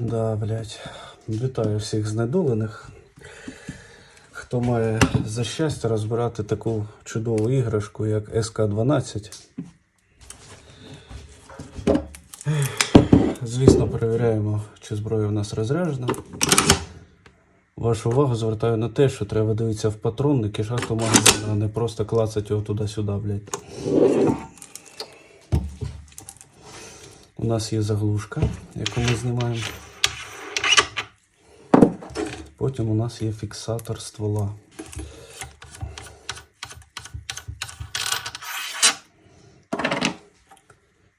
Да, блядь. Вітаю всіх знедолених. Хто має за щастя розбирати таку чудову іграшку, як СК-12. Звісно, перевіряємо, чи зброя в нас розряджена. Вашу увагу звертаю на те, що треба дивитися в патронник і часто магазин, а не просто клацати його туди-сюди, блядь. У нас є заглушка, яку ми знімаємо. Потім у нас є фіксатор ствола.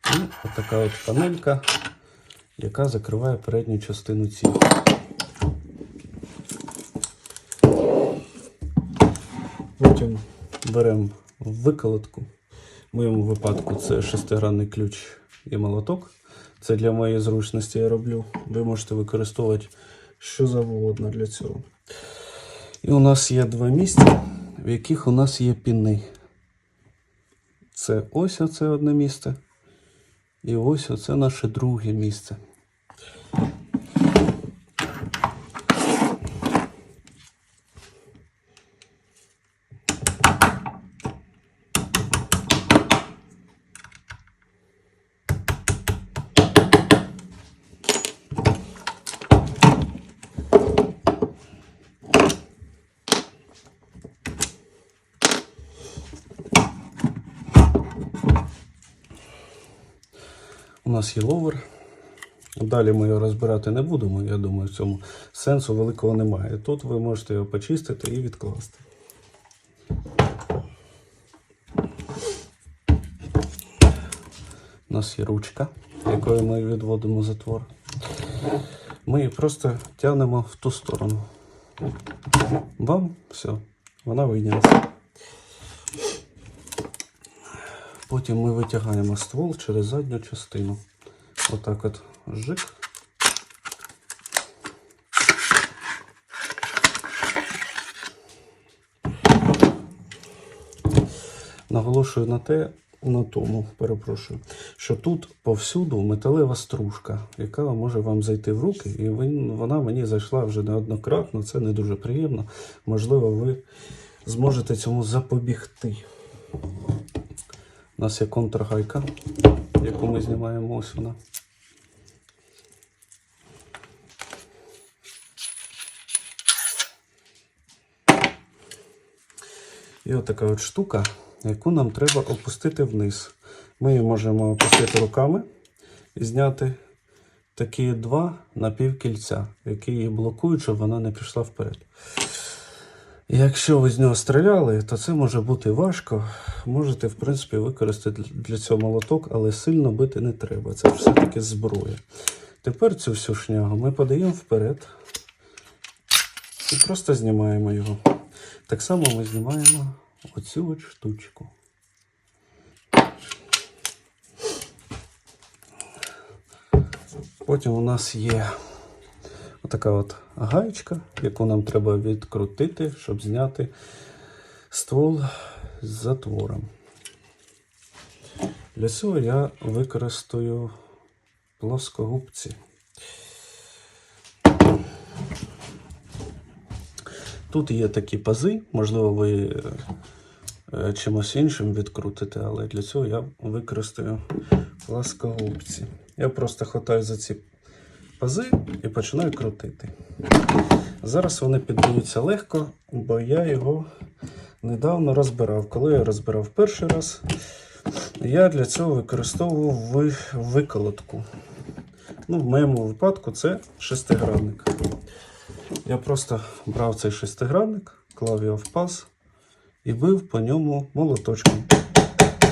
І отака от панелька, яка закриває передню частину цілі. Потім беремо виколотку. В моєму випадку це шестигранний ключ і молоток. Це для моєї зручності я роблю. Ви можете використовувати що завгодно для цього. І у нас є два місця, в яких у нас є піни. Це ось оце одне місце. І ось оце наше друге місце. Нас є ловер. Далі ми його розбирати не будемо. Я думаю, в цьому сенсу великого немає. Тут ви можете його почистити і відкласти. У нас є ручка, якою ми відводимо затвор. Ми її просто тягнемо в ту сторону. Бам, все, вона вийнялася. Потім ми витягаємо ствол через задню частину. Отак от жик. Наголошую на те, на тому, перепрошую, що тут повсюду металева стружка, яка може вам зайти в руки, і вона мені зайшла вже неоднократно. Це не дуже приємно. Можливо, ви зможете цьому запобігти. У нас є контргайка, яку ми знімаємо ось вона. І отака от штука, яку нам треба опустити вниз. Ми її можемо опустити руками і зняти такі два напівкільця, які її блокують, щоб вона не пішла вперед. Якщо ви з нього стріляли, то це може бути важко. Можете, в принципі, використати для цього молоток, але сильно бити не треба. Це все-таки зброя. Тепер цю всю шнягу ми подаємо вперед і просто знімаємо його. Так само ми знімаємо оцю от штучку. Потім у нас є Отака от гаєчка, яку нам треба відкрутити, щоб зняти ствол з затвором. Для цього я використаю плоскогубці. Тут є такі пази, можливо, ви е, чимось іншим відкрутите, але для цього я використаю плоскогубці. Я просто хватаю за ці пази і починаю крутити. Зараз вони піддаються легко, бо я його недавно розбирав. Коли я розбирав перший раз, я для цього використовував ви- виколотку. Ну, в моєму випадку це шестигранник. Я просто брав цей шестигранник, клав його в паз і бив по ньому молоточком,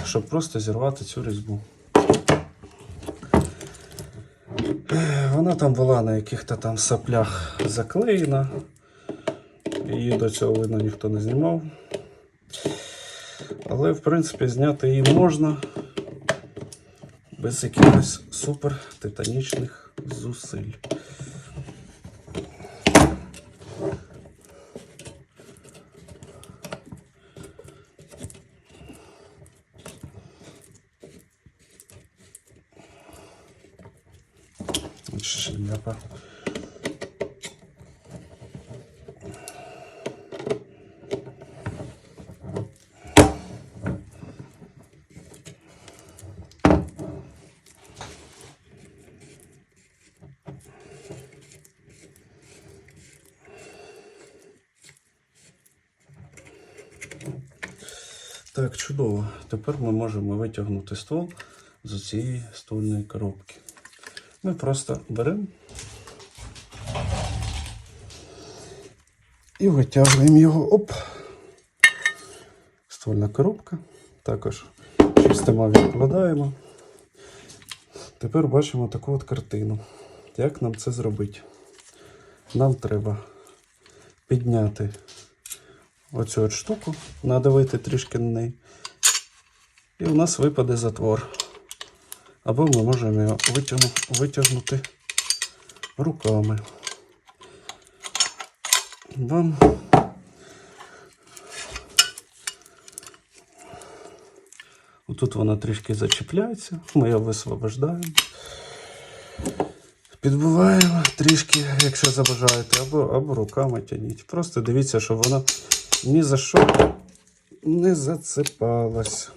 щоб просто зірвати цю різьбу. Вона там була на яких-то там соплях заклеєна. Її до цього видно ніхто не знімав. Але, в принципі, зняти її можна без якихось супер титанічних зусиль. Шляпа. Так, чудово. Тепер ми можемо витягнути ствол з цієї ствольної коробки. Ми просто беремо і витягуємо його. Оп. Ствольна коробка. Також чистимо, відкладаємо. Тепер бачимо таку от картину. Як нам це зробити? Нам треба підняти оцю от штуку, надавити трішки на неї. І у нас випаде затвор. Або ми можемо його витягнути руками. Вам Отут вона трішки зачіпляється, ми його висвобождаємо. Підбиваємо трішки, якщо забажаєте, або, або руками тяніть. Просто дивіться, щоб вона ні за що не зацепалась.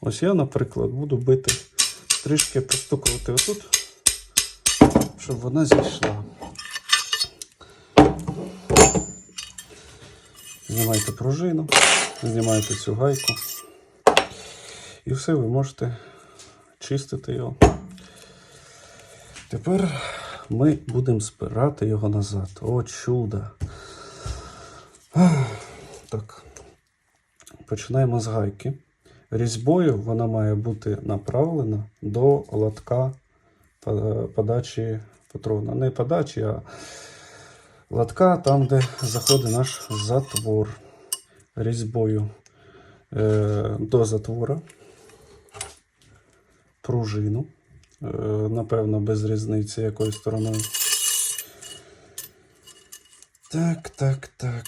Ось я, наприклад, буду бити, трішки постукувати отут, щоб вона зійшла. Знімайте пружину, знімайте цю гайку. І все, ви можете чистити його. Тепер ми будемо збирати його назад. О, чудо! Так. Починаємо з гайки. Різьбою вона має бути направлена до лотка подачі патрона. Не подачі, а лотка там, де заходить наш затвор. Різьбою е, до затвора. Пружину. Е, напевно, без різниці якою стороною. Так, так, так.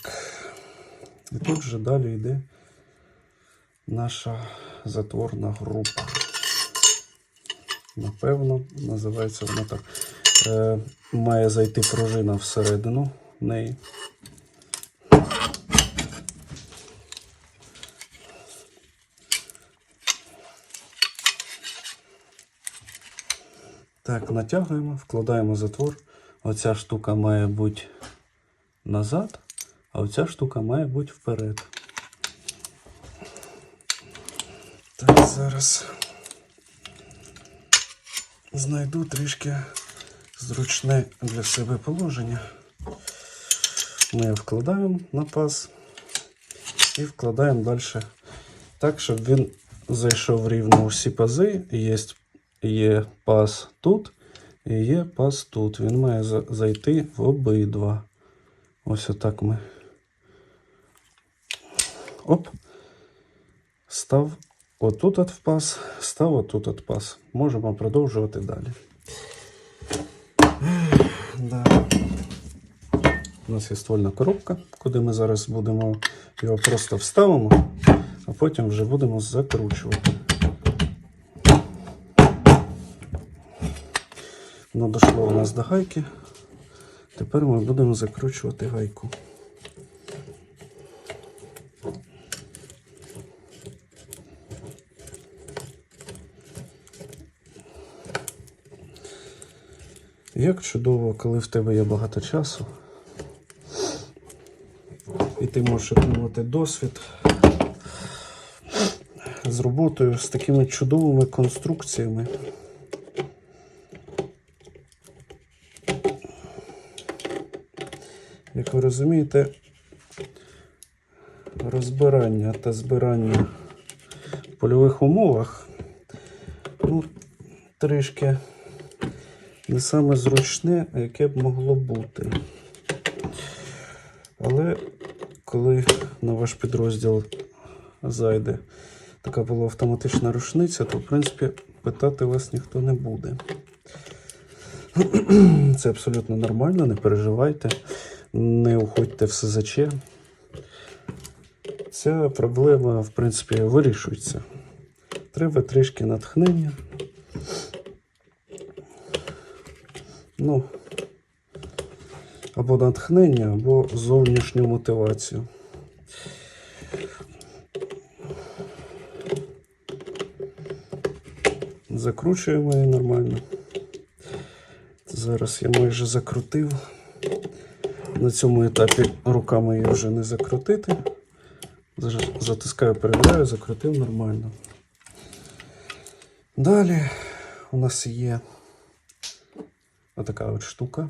І тут вже далі йде наша затворна група. Напевно, називається вона так. Е, має зайти пружина всередину неї. Так, натягуємо, вкладаємо затвор. Оця штука має бути назад, а оця штука має бути вперед. Так, зараз знайду трішки зручне для себе положення. Ми вкладаємо на паз і вкладаємо далі так, щоб він зайшов рівно у всі пази. Є, є паз тут і є паз тут. Він має зайти в обидва. Ось отак ми. Оп. Став отут от паз, став отут от паз. Можемо продовжувати далі. Да. У нас є ствольна коробка, куди ми зараз будемо його просто вставимо, а потім вже будемо закручувати. Ну, дошло у нас до гайки. Тепер ми будемо закручувати гайку. Як чудово, коли в тебе є багато часу, і ти можеш отримати досвід з роботою з такими чудовими конструкціями. Як ви розумієте, розбирання та збирання в польових умовах ну, трішки не саме зручне, яке б могло бути. Але коли на ваш підрозділ зайде така була автоматична рушниця, то в принципі питати вас ніхто не буде. Це абсолютно нормально, не переживайте, не уходьте в СЗЧ. Ця проблема, в принципі, вирішується. Треба трішки натхнення. ну, або натхнення, або зовнішню мотивацію. Закручуємо її нормально. Зараз я майже закрутив. На цьому етапі руками її вже не закрутити. Затискаю, перевіряю, закрутив нормально. Далі у нас є отака от штука.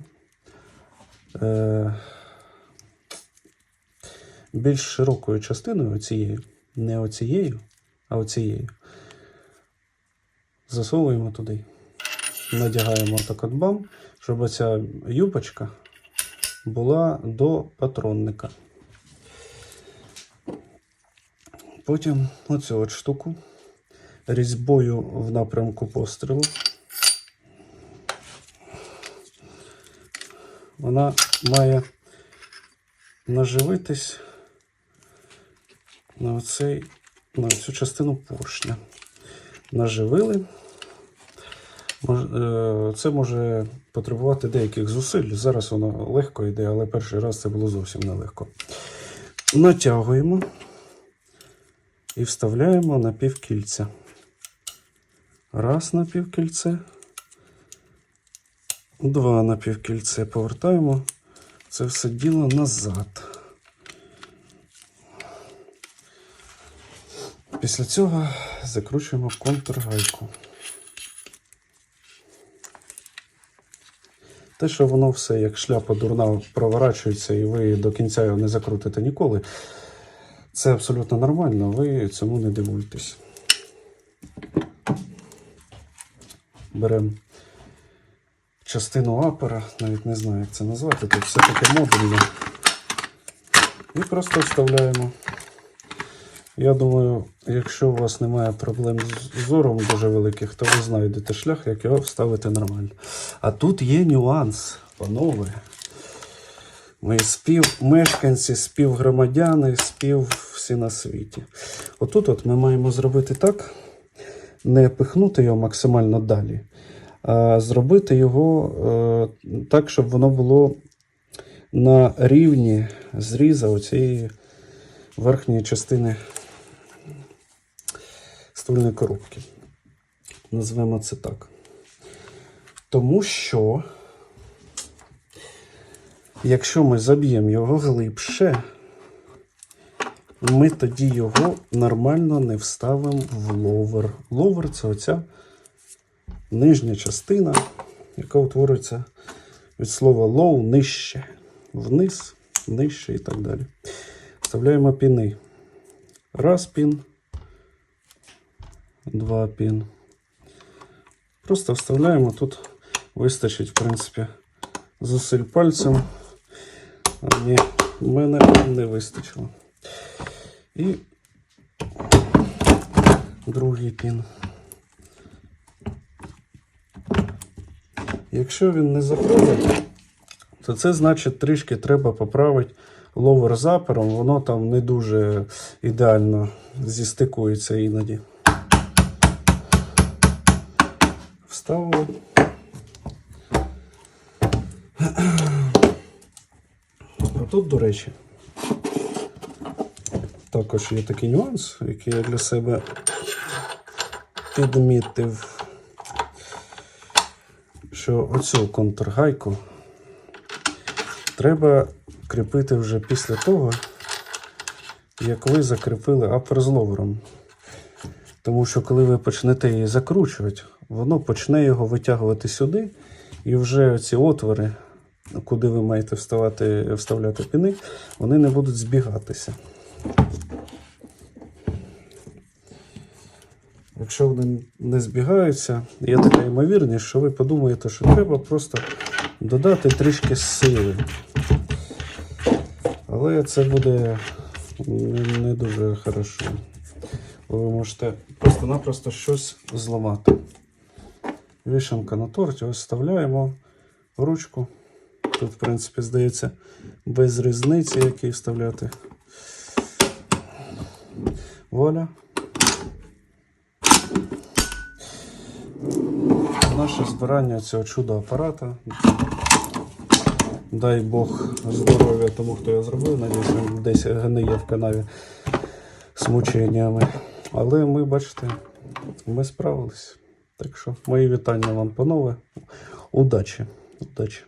Е, більш широкою частиною оцією, не оцією, а оцією. Засовуємо туди. Надягаємо так от бам, щоб оця юбочка була до патронника. Потім оцю от штуку різьбою в напрямку пострілу. Вона має наживитись на, оцей, на цю частину поршня. Наживили. Е, Це може потребувати деяких зусиль. Зараз воно легко йде, але перший раз це було зовсім нелегко. Натягуємо і вставляємо на півкільця. Раз на півкільце. Два на півкільце. Повертаємо це все діло назад. Після цього закручуємо контргайку. Те, що воно все як шляпа дурна проворачується, і ви до кінця його не закрутите ніколи, це абсолютно нормально, ви цьому не дивуйтесь. Беремо частину апера, навіть не знаю, як це назвати, тут все таке модульне. І просто вставляємо. Я думаю, якщо у вас немає проблем з зором дуже великих, то ви знайдете шлях, як його вставити нормально. А тут є нюанс, панове. Ми співмешканці, співгромадяни, спів всі на світі.Отут от ми маємо зробити так, не пихнути його максимально далі, зробити його е, так, щоб воно було на рівні зріза оцієї верхньої частини ствольної коробки. Назвемо це так. Тому що, якщо ми заб'ємо його глибше, ми тоді його нормально не вставимо в ловер. Ловер це оця нижня частина, яка утворюється від слова low нижче, вниз, нижче і так далі. Вставляємо піни. Раз пін, два пін. Просто вставляємо тут, вистачить, в принципі, зусиль пальцем. А ні, мене не вистачило. І другий пін. Якщо він не заходить, то це значить трішки треба поправити ловер запером, воно там не дуже ідеально зістикується іноді. Вставили. А тут, до речі, також є такий нюанс, який я для себе підмітив, що оцю контргайку треба кріпити вже після того, як ви закріпили апер з ловером. Тому що коли ви почнете її закручувати, воно почне його витягувати сюди, і вже ці отвори, куди ви маєте вставати, вставляти піни, вони не будуть збігатися. Якщо вони не збігаються, є така ймовірність, що ви подумаєте, що треба просто додати трішки сили. Але це буде не, дуже хорошо. Бо ви можете просто-напросто щось зламати. Вішанка на торті, ось вставляємо ручку. Тут, в принципі, здається, без різниці, який вставляти. Вуаля. Наше збирання цього чудо апарата. Дай Бог здоров'я тому, хто його зробив. Надіюсь, він десь гниє в канаві з мученнями. Але ми, бачите, ми справились. Так що мої вітання вам, панове. Удачі. Удачі.